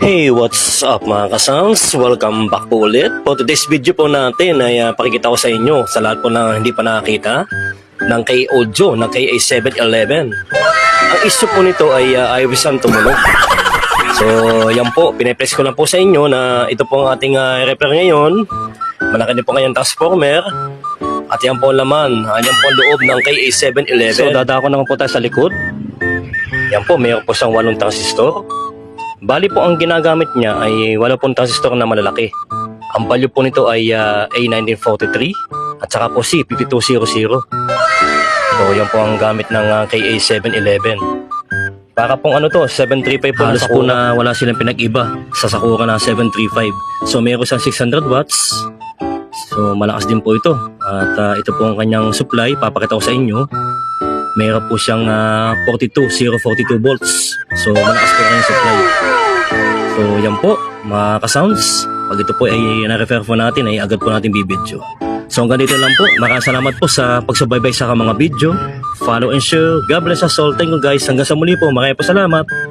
Hey, what's up mga kasangs? Welcome back po ulit. For today's video po natin ay uh, pakikita ko sa inyo sa lahat po na hindi pa nakakita ng kay Audio, ng kay A711. Ang issue po nito ay uh, iris ang tumunog. So, yan po, pinipress ko lang po sa inyo na ito po ang ating uh, repair ngayon. Malaki din po ngayong transformer. At yan po ang laman, ah, yan po ang loob ng kay A711. So, dadako naman po tayo sa likod. Yan po, mayroon po siyang walong transistor. Bali po ang ginagamit niya ay wala pong transistor na malalaki. Ang value po nito ay ah, A1943 at saka po C5200. So yan po ang gamit ng ah, KA711. Para pong ano to, 735 po Halos po na wala silang pinag-iba sa Sakura na 735. So meron siyang 600 watts. So malakas din po ito. At ah, ito po ang kanyang supply. Papakita ko sa inyo. Meron po siyang ah, 42, 042 volts. So malakas po kanyang supply. So yan po, mga ka-sounds. Pag ito po ay na-refer po natin, ay agad po natin bibidyo. So hanggang dito lang po. Maraming salamat po sa pagsubaybay sa mga video. Follow and share. God bless us all. Thank you guys. Hanggang sa muli po. Maraming po salamat.